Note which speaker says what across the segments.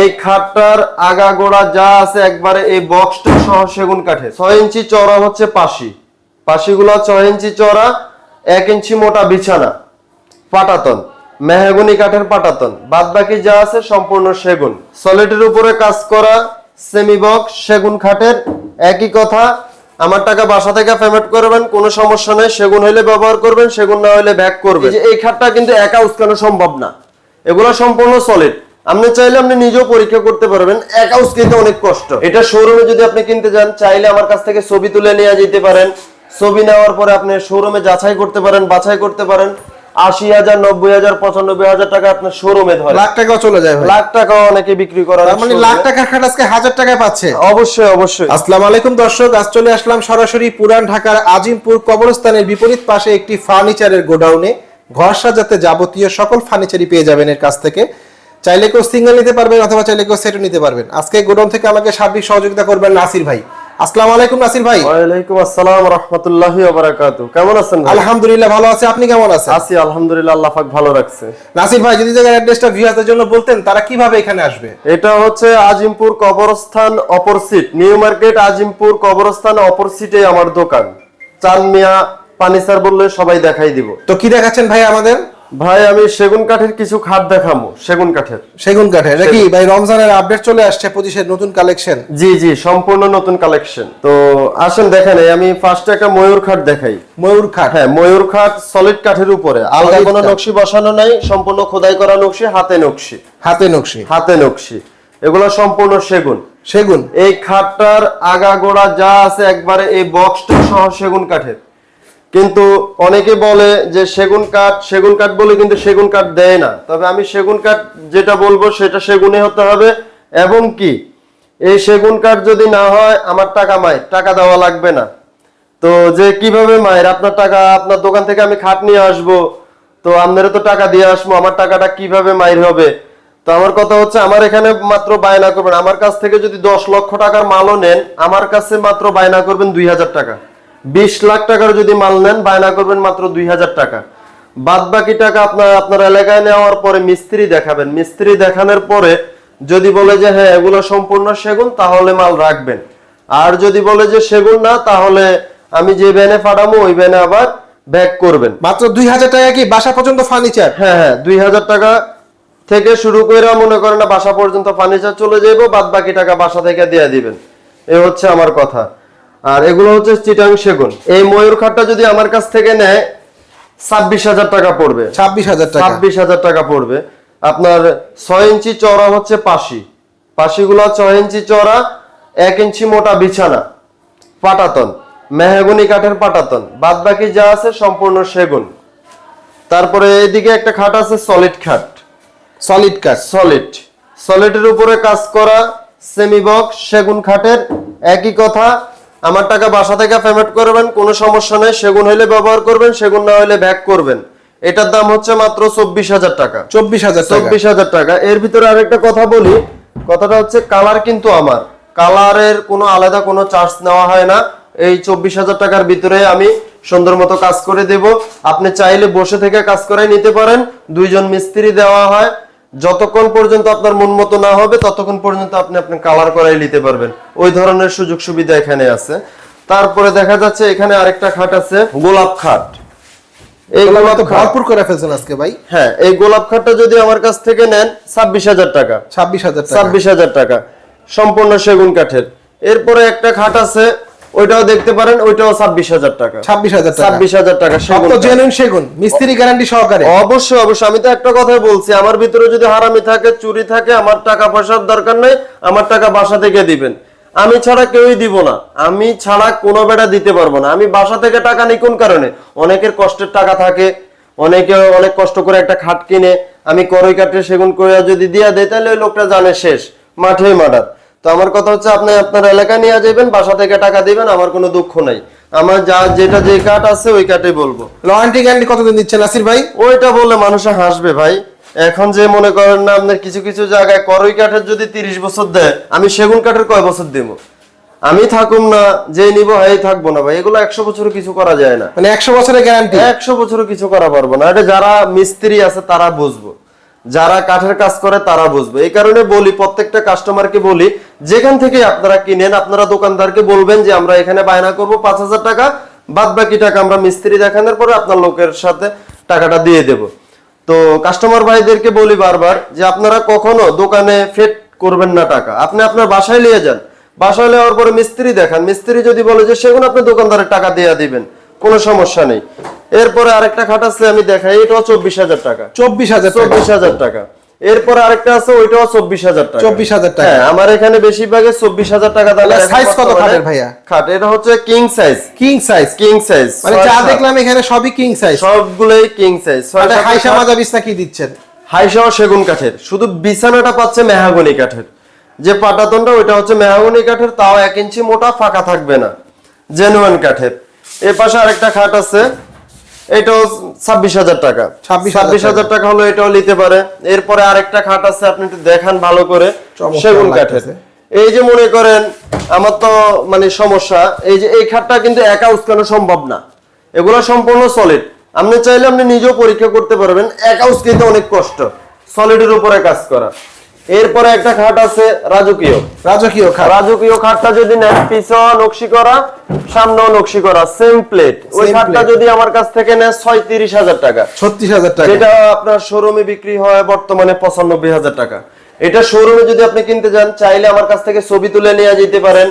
Speaker 1: এই খাটটার আগা গোড়া যা আছে একবারে এই বক্সটা সহ সেগুন কাঠে। ছয় ইঞ্চি চড়া হচ্ছে পাশি। পাশিগুলো ছয় ইঞ্চি চড়া এক ইঞ্চি মোটা বিছানা। পাটাতন। মেহগুনি কাঠের পাটাতন। বাদ বাকি যা আছে সম্পূর্ণ সেগুন। সলিডের উপরে কাজ করা সেমি বক্স সেগুন খাটের একই কথা। আমার টাকা বাসা থেকে পেমেন্ট করবেন, কোনো সমস্যা নেই। সেগুন হইলে ব্যবহার করবেন, সেগুন না হইলে ব্যাক করবেন। এই খাটটা কিন্তু একা উস্কানো সম্ভব না। এগুলো সম্পূর্ণ সলিড আপনি চাইলে আপনি নিজেও পরীক্ষা করতে পারবেন। একা উস্কাইতে অনেক কষ্ট। এটা শোরুমে যদি আপনি কিনতে যান চাইলে আমার কাছ থেকে ছবি তুলে নিয়ে যেতে পারেন। ছবি নেওয়ার পরে আপনি শোরুমে যাচাই করতে পারেন বাছাই করতে পারেন। আশি হাজার নব্বই হাজার পঁচানব্বই হাজার টাকা আপনার শোরুমে ধরে
Speaker 2: লাখ টাকাও চলে যায়
Speaker 1: লাখ অনেকে বিক্রি
Speaker 2: তার মানে লাখ টাকার খাট আজকে হাজার টাকায় পাচ্ছে।
Speaker 1: অবশ্যই অবশ্যই।
Speaker 2: আসসালামু আলাইকুম দর্শক আজ চলে আসলাম সরাসরি পুরান ঢাকার আজিমপুর কবরস্থানের বিপরীত পাশে একটি ফার্নিচারের গোডাউনে। ঘর সাজাতে যাবতীয় সকল ফার্নিচারই পেয়ে যাবেন এর কাছ থেকে। চাইলে কেউ সিঙ্গেল নিতে পারবেন অথবা চাইলে কেউ সেটও নিতে পারবেন। আজকে গোডাউন থেকে আমাকে সার্বিক সহযোগিতা করবেন নাসির ভাই। আসসালামু আলাইকুম নাসির ভাই।
Speaker 1: ওয়ালাইকুম আসসালাম রহমতুল্লাহি বারাকাতু কেমন আছেন ভাই?
Speaker 2: আলহামদুলিল্লাহ ভালো আছে। আপনি কেমন আছেন?
Speaker 1: আছি আলহামদুলিল্লাহ আল্লাহ পাক ভালো রাখছে।
Speaker 2: নাসির ভাই যদি জায়গার অ্যাড্রেসটা ভিউয়ারদের জন্য বলতেন তারা কীভাবে এখানে আসবে?
Speaker 1: এটা হচ্ছে আজিমপুর কবরস্থান অপরসিট নিউ মার্কেট আজিমপুর কবরস্থান অপরসিটে আমার দোকান। চান মিয়া পানিসার বললে সবাই দেখাই দিব।
Speaker 2: তো কি দেখাচ্ছেন ভাই আমাদের?
Speaker 1: ভাই আমি সেগুন কাঠের কিছু খাট দেখামু সেগুন কাঠের।
Speaker 2: সেগুন কাঠে নাকি? ভাই রমজানের আপডেট চলে আসছে পঁচিশের নতুন কালেকশন
Speaker 1: জি জি সম্পূর্ণ নতুন কালেকশন তো আসেন দেখেন আমি ফার্স্টে একটা ময়ূর খাট দেখাই।
Speaker 2: ময়ূর খাট?
Speaker 1: হ্যাঁ ময়ূর খাট সলিড কাঠের উপরে। আলাদা কোনো নকশি বসানো নাই সম্পূর্ণ খোদাই করা নকশি হাতে নকশি।
Speaker 2: হাতে নকশি।
Speaker 1: হাতে নকশি। এগুলো সম্পূর্ণ সেগুন।
Speaker 2: সেগুন?
Speaker 1: এই খাটটার আগা গোড়া যা আছে একবারে এই বক্সটা সহ সেগুন কাঠের। কিন্তু অনেকে বলে যে সেগুন কাঠ সেগুন কাঠ বলে কিন্তু সেগুন কাঠ দেয় না। তবে আমি সেগুন কাঠ যেটা বলব সেটা সেগুনে হতে হবে। এবং কি? এই সেগুন কাঠ যদি না হয়, আমার টাকা মায় টাকা দেওয়া লাগবে না। তো যে কীভাবে মায়ের? আপনার টাকা, আপনার দোকান থেকে আমি খাট নিয়ে আসব। তো আপনারও তো টাকা দিয়ে আসব, আমার টাকাটা কীভাবে মায়ের হবে? তো আমার কথা হচ্ছে, আমার এখানে মাত্র বায়না করবেন। আমার কাছ থেকে যদি দশ লক্ষ টাকার মালও নেন, আমার কাছে মাত্র বায়না করবেন দুই হাজার টাকা। বিশ লাখ টাকার যদি মাল নেন বায়না করবেন মাত্র দুই হাজার টাকা। বাদ বাকি টাকা আপনার আপনার এলাকায় নেওয়ার পরে মিস্ত্রি দেখাবেন। মিস্ত্রি দেখানোর পরে যদি বলে যে হ্যাঁ এগুলো সম্পূর্ণ সেগুন তাহলে মাল রাখবেন। আর যদি বলে যে সেগুন না তাহলে আমি যে ভ্যানে পাঠাবো ওই ভ্যানে আবার ব্যাক করবেন।
Speaker 2: মাত্র দুই হাজার টাকা কি বাসা পর্যন্ত ফার্নিচার?
Speaker 1: হ্যাঁ হ্যাঁ দুই হাজার টাকা থেকে শুরু করে মনে করেন না বাসা পর্যন্ত ফার্নিচার চলে যাইব বাদ বাকি টাকা বাসা থেকে দিয়ে দিবেন। এ হচ্ছে আমার কথা। আর এগুলো হচ্ছে চিটাং সেগুন। এই ময়ূর খাটটা যদি আমার কাছ থেকে নেয় ছাব্বিশ হাজার টাকা পড়বে।
Speaker 2: ছাব্বিশ হাজার টাকা।
Speaker 1: ছাব্বিশ হাজার টাকা পড়বে। আপনার ছয় ইঞ্চি চড়া হচ্ছে পাশি। পাশিগুলো ছয় ইঞ্চি চড়া এক ইঞ্চি মোটা বিছানা। পাটাতন। মেহগুনি কাঠের পাটাতন। বাদ বাকি যা আছে সম্পূর্ণ সেগুন। তারপরে এদিকে একটা খাট আছে সলিড খাট।
Speaker 2: সলিড কাঠ।
Speaker 1: সলিড সলিডের উপরে কাজ করা সেমি বক্স সেগুন খাটের। একই কথা আমার টাকা বাসা থেকে পেমেন্ট করবেন কোনো সমস্যা নেই। সেগুন হইলে ব্যবহার করবেন সেগুন না হইলে ব্যাক করবেন। এটার দাম হচ্ছে মাত্র চব্বিশ হাজার টাকা।
Speaker 2: চব্বিশ হাজার
Speaker 1: চব্বিশ হাজার টাকা। এর ভিতরে আরেকটা কথা বলি। কথাটা হচ্ছে কালার কিন্তু আমার। কালারের কোনো আলাদা কোনো চার্জ নেওয়া হয় না। এই চব্বিশ হাজার টাকার ভিতরে আমি সুন্দর মতো কাজ করে দেব। আপনি চাইলে বসে থেকে কাজ করাই নিতে পারেন। দুইজন মিস্ত্রি দেওয়া হয়। যতক্ষণ পর্যন্ত আপনার মন মতো না হবে ততক্ষণ পর্যন্ত আপনি আপনি কালার করাই নিতে পারবেন। ওই ধরনের সুযোগ সুবিধা এখানে আছে। তারপরে দেখা যাচ্ছে এখানে আরেকটা খাট আছে গোলাপ খাট। এই
Speaker 2: এগুলো
Speaker 1: গোলাপ
Speaker 2: ভরপুর করে ফেলছেন আজকে ভাই।
Speaker 1: হ্যাঁ এই গোলাপ খাটটা যদি আমার কাছ থেকে নেন ছাব্বিশ হাজার টাকা।
Speaker 2: ছাব্বিশ হাজার
Speaker 1: ছাব্বিশ হাজার টাকা। সম্পূর্ণ সেগুন কাঠের। এরপরে একটা খাট আছে ওইটাও দেখতে পারেন ওইটাও ছাব্বিশ হাজার টাকা।
Speaker 2: ছাব্বিশ হাজার
Speaker 1: ছাব্বিশ হাজার টাকা
Speaker 2: সব তো জেনুইন সেগুন মিস্ত্রি গ্যারান্টি সহকারে।
Speaker 1: অবশ্যই অবশ্যই। আমি তো একটা কথাই বলছি আমার ভিতরে যদি হারামি থাকে চুরি থাকে আমার টাকা পয়সার দরকার নেই আমার টাকা বাসা থেকে দিবেন। আমি ছাড়া কেউই দিব না। আমি ছাড়া কোনো বেটা দিতে পারব না। আমি বাসা থেকে টাকা নিই কোন কারণে? অনেকের কষ্টের টাকা থাকে অনেকে অনেক কষ্ট করে একটা খাট কিনে আমি করই কাটে সেগুন করে যদি দিয়া দেয় তাহলে ওই লোকটা জানে শেষ। মাঠেই মার্ডার তো আমার কথা হচ্ছে আপনি আপনার এলাকা নিয়ে যাবেন বাসা থেকে টাকা দিবেন আমার কোনো দুঃখ নাই। আমার যা যেটা যে কাঠ আছে ওই কাঠেই বলব।
Speaker 2: ওয়ারেন্টি গ্যারান্টি কতদিন দিচ্ছেন নাসির ভাই?
Speaker 1: ওইটা বললে মানুষে হাসবে ভাই। এখন যে মনে করেন না আপনার কিছু কিছু জায়গায় করই কাঠের যদি তিরিশ বছর দেয় আমি সেগুন কাঠের কয় বছর দেব? আমি থাকুম না যে নিব এই থাকব না ভাই। এগুলো একশো বছরও কিছু করা যায় না।
Speaker 2: মানে একশো বছরের গ্যারান্টি
Speaker 1: একশো বছরও কিছু করা পারব না। এটা যারা মিস্ত্রি আছে তারা বুঝব। যারা কাঠের কাজ করে, তারা বুঝবে। এই কারণে বলি, প্রত্যেকটা কাস্টমারকে বলি, যেখান থেকে আপনারা কিনেন, আপনারা দোকানদারকে বলবেন যে, আমরা এখানে বায়না করব পাঁচ হাজার টাকা বাদ বাকি টাকা আমরা মিস্ত্রি দেখানোর পরে আপনার লোকের সাথে টাকাটা দিয়ে দেব। তো কাস্টমার ভাইদেরকে বলি বারবার যে, আপনারা কখনো দোকানে ফেট করবেন না টাকা। আপনি আপনার বাসায় নিয়ে যান। বাসায় নেওয়ার পরে মিস্ত্রি দেখান। মিস্ত্রি যদি বলে যে সেগুলো আপনি দোকানদারের টাকা দিয়ে দিবেন। কোনো সমস্যা নেই। এরপরে আরেকটা খাট আছে আমি দেখাই এটাও চব্বিশ হাজার টাকা।
Speaker 2: চব্বিশ হাজার
Speaker 1: চব্বিশ হাজার টাকা। এরপরে আরেকটা আছে ওইটাও চব্বিশ হাজার টাকা।
Speaker 2: 24,000 টাকা।
Speaker 1: হ্যাঁ আমার এখানে বেশিরভাগে চব্বিশ হাজার টাকা দাম এখন
Speaker 2: size কত খাটের ভাইয়া?
Speaker 1: খাট এটা হচ্ছে king size
Speaker 2: king size
Speaker 1: king size
Speaker 2: মানে যা দেখলাম এখানে সবই কিং সাইজ
Speaker 1: সবগুলোই কিং সাইজ
Speaker 2: হাইসা মাজা বিছনা কি দিচ্ছেন?
Speaker 1: হাইসাও সেগুন কাঠের। শুধু বিছানাটা পাচ্ছে মেহাগনি কাঠের। যে পাটাতনটা ওইটা হচ্ছে মেহাগনি কাঠের তাও এক ইঞ্চি মোটা ফাঁকা থাকবে না। জেনুয়ান কাঠের। এ পাশে আরেকটা খাট আছে। এটাও ছাব্বিশ হাজার টাকা। ছাব্বিশ হাজার টাকা। হলো এটাও নিতে পারে। এরপরে আরেকটা খাট আছে আপনি একটু দেখান ভালো করে। সেগুন কাঠের। এই যে মনে করেন আমার তো মানে সমস্যা এই যে এই খাটটা কিন্তু একা উস্কানো সম্ভব না। এগুলো সম্পূর্ণ সলিড আপনি চাইলে আপনি নিজেও পরীক্ষা করতে পারবেন একা উস্কাইতে অনেক কষ্ট। সলিডের উপরে কাজ করা। এরপরে একটা খাট আছে রাজকীয়।
Speaker 2: রাজকীয় খাট।
Speaker 1: রাজকীয় খাটটা যদি নেন পিছন নকশি করা সামনেও নকশি করা সেম প্লেট ওই খাটটা যদি আমার কাছ থেকে নেয় ছয়ত্রিশ হাজার টাকা।
Speaker 2: ছত্রিশ হাজার টাকা।
Speaker 1: যেটা আপনার শোরুমে বিক্রি হয় বর্তমানে পঁচানব্বই হাজার টাকা। এটা শোরুমে যদি আপনি কিনতে যান চাইলে আমার কাছ থেকে ছবি তুলে নিয়ে যেতে পারেন।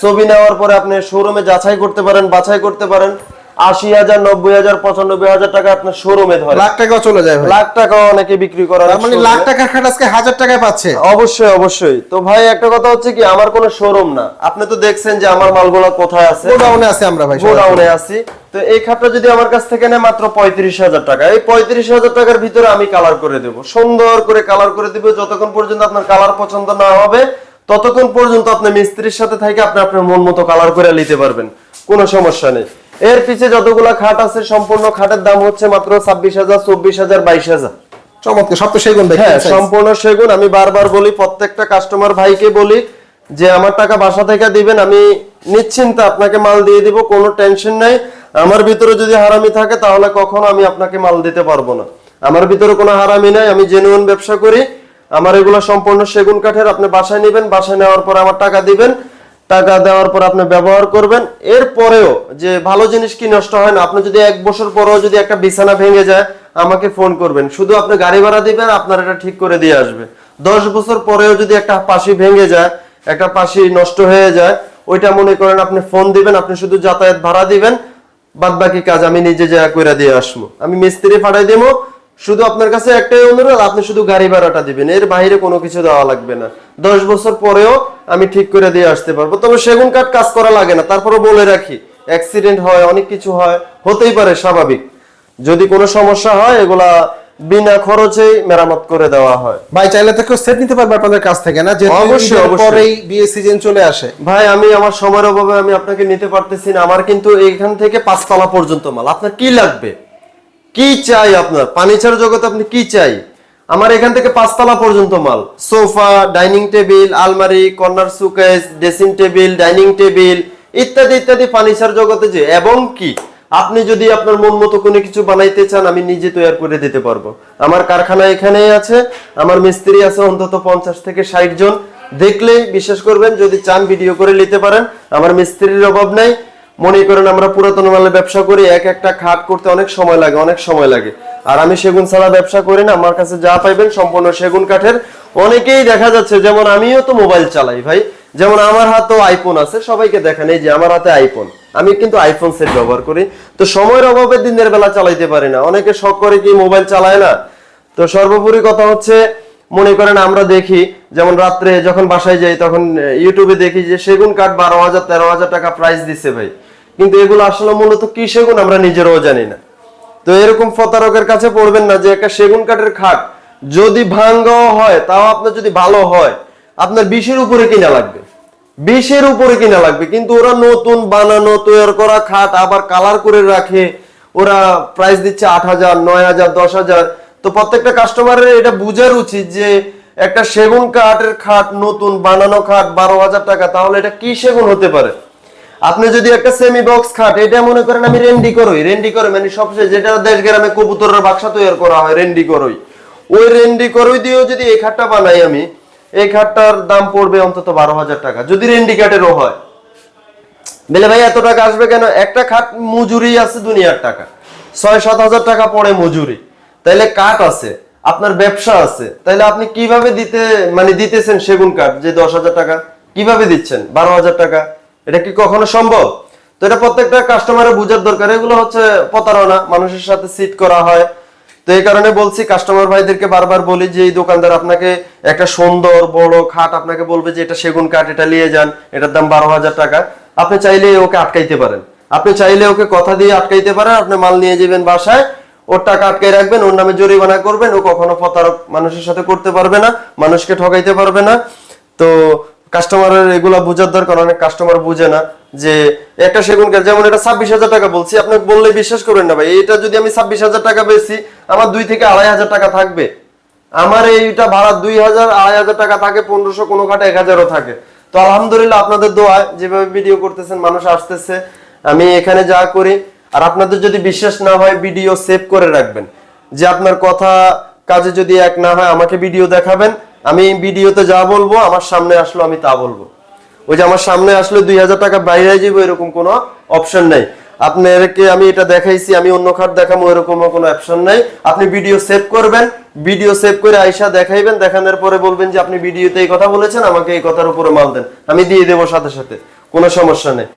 Speaker 1: ছবি নেওয়ার পরে আপনি শোরুমে যাচাই করতে পারেন বাছাই করতে পারেন। আশি হাজার নব্বই হাজার পঁচানব্বই হাজার টাকা আপনার শোরুমে ধরে
Speaker 2: লাখ টাকাও চলে যায়
Speaker 1: লাখ টাকা অনেকে বিক্রি
Speaker 2: তার মানে লাখ টাকার খাট আজকে হাজার টাকায় পাচ্ছে।
Speaker 1: অবশ্যই অবশ্যই। তো ভাই একটা কথা হচ্ছে কি আমার কোনো শোরুম না। আপনি তো দেখছেন যে আমার মালগুলো কোথায় আছে।
Speaker 2: গোডাউনে আছে আমরা ভাই
Speaker 1: গোডাউনে আছি। তো এই খাটটা যদি আমার কাছ থেকে নেয় মাত্র পঁয়ত্রিশ হাজার টাকা। এই পঁয়ত্রিশ হাজার টাকার ভিতরে আমি কালার করে দেবো। সুন্দর করে কালার করে দিব। যতক্ষণ পর্যন্ত আপনার কালার পছন্দ না হবে ততক্ষণ পর্যন্ত আপনি মিস্ত্রির সাথে থেকে আপনি আপনার মন মতো কালার করে নিতে পারবেন। কোনো সমস্যা নেই। এর পিছে যতগুলো খাট আছে সম্পূর্ণ খাটের দাম হচ্ছে মাত্র ছাব্বিশ হাজার চব্বিশ হাজার বাইশ হাজার।
Speaker 2: চমৎকার সব তো সেগুন ভাই
Speaker 1: হ্যাঁ সম্পূর্ণ সেগুন। আমি বারবার বলি প্রত্যেকটা কাস্টমার ভাইকে বলি যে আমার টাকা বাসা থেকে দিবেন আমি নিশ্চিন্তে আপনাকে মাল দিয়ে দিব কোনো টেনশন নাই। আমার ভিতরে যদি হারামি থাকে তাহলে কখনো আমি আপনাকে মাল দিতে পারব না। আমার ভিতরে কোনো হারামি নাই আমি জেনুইন ব্যবসা করি। আমার এগুলো সম্পূর্ণ সেগুন কাঠের আপনি বাসায় নেবেন বাসায় নেওয়ার পর আমার টাকা দিবেন। টাকা দেওয়ার পর আপনি ব্যবহার করবেন। এরপরেও যে ভালো জিনিস কি নষ্ট হয় না, আপনি যদি এক বছর পরেও যদি একটা বিছানা ভেঙে যায়, আমাকে ফোন করবেন। শুধু আপনি গাড়ি ভাড়া দিবেন, আপনার এটা ঠিক করে দিয়ে আসবে। দশ বছর পরেও যদি একটা পাশি ভেঙে যায়, একটা পাশি নষ্ট হয়ে যায়, ওইটা মনে করেন আপনি ফোন দিবেন, আপনি শুধু যাতায়াত ভাড়া দিবেন বাদ বাকি কাজ আমি নিজে যা করে দিয়ে আসব। আমি মিস্ত্রি ফাটাই দেবো শুধু আপনার কাছে একটাই অনুরোধ আপনি শুধু গাড়ি ভাড়াটা দিবেন। এর বাইরে কোনো কিছু দেওয়া লাগবে না। দশ বছর পরেও আমি ঠিক করে দিয়ে আসতে পারব। তবে সেগুন কাঠ কাজ করা লাগে না। তারপরে বলে রাখি অ্যাক্সিডেন্ট হয় অনেক কিছু হয় হতেই পারে স্বাভাবিক। যদি কোনো সমস্যা হয় এগুলা বিনা খরচেই মেরামত করে দেওয়া হয়।
Speaker 2: ভাই চাইলে তো কেউ সেট নিতে পারবে আপনাদের কাছ থেকে না? যে
Speaker 1: অবশ্যই, অবশ্যই।
Speaker 2: পরেই বিয়ে সিজন চলে আসে।
Speaker 1: ভাই আমি আমার সময়ের অভাবে আমি আপনাকে নিতে পারতেছি না। আমার কিন্তু এইখান থেকে পাঁচতলা পর্যন্ত মাল। আপনার কি লাগবে? কি চাই আপনার? ফার্নিচার জগতে আপনি কি চাই? আমার এখান থেকে পাঁচতলা পর্যন্ত মাল। সোফা, ডাইনিং টেবিল, আলমারি, corner showcase, dressing table, dining table, ইত্যাদি ইত্যাদি ফার্নিচার জগতে যে এবং কি? আপনি যদি আপনার মন মতো কোনো কিছু বানাইতে চান, আমি নিজে তৈরি করে দিতে পারব। আমার কারখানা এখানেই আছে। আমার মিস্ত্রি আছে অন্তত পঞ্চাশ থেকে ষাট জন। দেখলেই বিশ্বাস করবেন, যদি চান, ভিডিও করে নিতে পারেন। আমার মিস্ত্রির অভাব নাই। মনে করেন আমরা পুরাতন মালের ব্যবসা করি, এক একটা খাট করতে অনেক সময় লাগে, অনেক সময় লাগে। আর আমি সেগুন ছাড়া ব্যবসা করি না, আমার কাছে যা পাইবেন সম্পূর্ণ সেগুন কাঠের। অনেকেই দেখা যাচ্ছে, যেমন আমিও তো মোবাইল চালাই ভাই, যেমন আমার হাতেও আইফোন আছে, সবাইকে দেখেন, এই যে আমার হাতে আইফোন আমি কিন্তু আইফোন সেট ব্যবহার করি। তো সময়ের অভাবে দিনের বেলা চালাইতে পারি না। অনেকে শখ করে কি মোবাইল চালায় না? তো সর্বোপরি কথা হচ্ছে, মনে করেন আমরা দেখি, যেমন রাত্রে যখন বাসায় যাই, তখন ইউটিউবে দেখি যে সেগুন কাঠ বারো হাজার, তেরো হাজার টাকা প্রাইস দিচ্ছে ভাই। কিন্তু এগুলো আসলে মূলত কি সেগুন আমরা নিজেরাও জানি না। তো এরকম ফতারকের কাছে পড়বেন না যে একটা সেগুন কাঠের খাট যদি ভাঙ্গাও হয়, তাও আপনার যদি ভালো হয়, আপনার বিশের উপরে কিনা লাগবে। বিশের উপরে কিনা লাগবে, কিন্তু ওরা নতুন বানানো, তৈরি করা খাট আবার কালার করে রাখে, ওরা প্রাইস দিচ্ছে আট হাজার, নয় হাজার, দশ হাজার। তো প্রত্যেকটা কাস্টমারের এটা বুঝার উচিত যে একটা সেগুন কাঠের খাট, নতুন বানানো খাট বারো হাজার টাকা, তাহলে এটা কি সেগুন হতে পারে? আপনি যদি একটা সেমি বক্স খাট, এটা মনে করেন আমি রেন্ডি করই রেন্ডি করে মানে সবচেয়ে যেটা দেশ গ্রামে কবুতরের বাক্সা তৈরি করা হয় রেন্ডি করই। ওই রেন্ডি করই দিয়েও যদি এই খাটটা বানাই আমি, এই খাটটার দাম পড়বে অন্তত বারো হাজার টাকা, যদি রেন্ডি কাঠেরও হয়। বলে ভাই, এত টাকা আসবে কেন? একটা খাট মজুরি আছে দুনিয়ার টাকা। ছয়, সাত হাজার টাকা পড়ে মজুরি। তাইলে কাঠ আছে, আপনার ব্যবসা আছে, তাইলে আপনি কীভাবে দিতে মানে দিতেছেন সেগুন কাঠ, যে দশ হাজার টাকা? কীভাবে দিচ্ছেন? বারো হাজার টাকা? এটা কি কখনো সম্ভব? তো এটা প্রত্যেকটা কাস্টমারের বোঝার দরকার। এগুলো হচ্ছে প্রতারণা, মানুষের সাথে সিট করা হয়। তো এই কারণে বলছি কাস্টমার ভাইদেরকে বারবার বলি যে, এই দোকানদার আপনাকে একটা সুন্দর, বড় খাট আপনাকে বলবে যে, এটা সেগুন কাঠ, এটা নিয়ে যান, এটার দাম বারো হাজার টাকা। আপনি চাইলে ওকে আটকাইতে পারেন। আপনি চাইলে ওকে কথা দিয়ে আটকাইতে পারেন। আপনি মাল নিয়ে যাবেন বাসায়, ওর টাকা আটকাই রাখবেন, ওর নামে জরিমানা করবেন। ও কখনো প্রতারক মানুষের সাথে করতে পারবে না, মানুষকে ঠকাইতে পারবে না। তো কাস্টমারের এগুলা বোঝার দরকার, অনেক কাস্টমার বুঝে না যে একটা সেগুন কাঠ যেমন এটা ছাব্বিশ হাজার টাকা বলছি, আপনি বললে বিশ্বাস করবেন না ভাই। এটা যদি আমি ছাব্বিশ হাজার টাকা বেশি আমার দুই থেকে আড়াই হাজার টাকা থাকবে। আমার এইটা ভাড়া দুই হাজার, আড়াই হাজার টাকা থাকে, পনেরোশো কোনো খাটে এক হাজারও থাকে। তো আলহামদুলিল্লাহ আপনাদের দোয়ায় যেভাবে ভিডিও করতেছেন, মানুষ আসতেছে। আমি এখানে যা করি, আর আপনাদের যদি বিশ্বাস না হয় ভিডিও সেভ করে রাখবেন। যে আপনার কথা কাজে যদি এক না হয়, আমাকে ভিডিও দেখাবেন। আমি ভিডিওতে যা বলব, আমার সামনে আসলো আমি তা বলব। ওই যে আমার সামনে আসলে দুই হাজার টাকা বাইরে যাব, এরকম কোনো অপশন নেই। আপনাকে আমি এটা দেখাইছি, আমি অন্য খাট দেখাবো এরকম কোনো অপশন নাই। আপনি ভিডিও সেভ করবেন ভিডিও সেভ করে আইসা দেখাইবেন, দেখানোর পরে বলবেন যে আপনি ভিডিওতে এই কথা বলেছেন, আমাকে এই কথার উপরে মাল দেন। আমি দিয়ে দেবো সাথে সাথে, কোনো সমস্যা নেই।